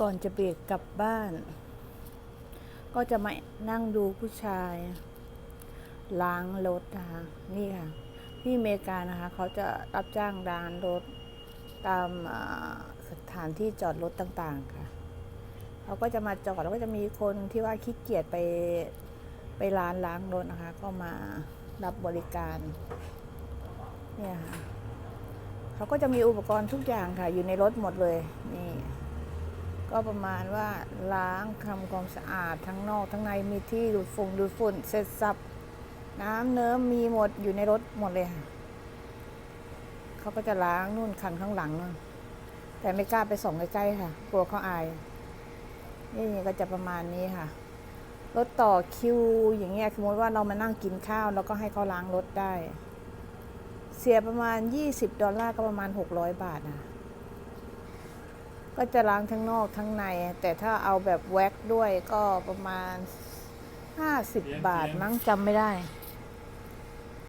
ก่อนจะเบรกกลับบ้าน ก็จะมานั่งดูผู้ชาย ล้างรถนะคะนี่ค่ะ ที่อเมริกานะคะ เขาจะรับจ้างล้างรถตามสถานที่จอดรถต่างๆค่ะ เขาก็จะมาจอดแล้วก็จะมีคนที่ว่าขี้เกียจไปไปร้านล้างรถนะคะ ก็มารับบริการ เนี่ยค่ะ เขาก็จะมีอุปกรณ์ทุกอย่างค่ะ อยู่ในรถหมดเลยนี่ ก็ประมาณว่าล้างทำความสะอาดทั้งนอกทั้งในมีที่ดูดฝุ่นดูดฝุ่นเสร็จสับ น้ำเนิ้มมีหมดอยู่ในรถหมดเลยค่ะเขาก็จะล้างนู่นคันข้างหลังนู่นแต่ไม่กล้าไปส่องใกล้ๆค่ะ กลัวเขาอาย นี่ก็จะประมาณนี้ค่ะ รถต่อคิวอย่างเงี้ยสมมติว่าเรามานั่งกินข้าว แล้วก็ให้เขาล้างรถได้ เสียประมาณ 20 ดอลลาร์ก็ประมาณ 600 บาทนะ ก็จะล้างทั้งนอกทั้งใน แต่ถ้าเอาแบบแว็กด้วยก็ประมาณ 50 บาทมั้งจำไม่ได้เ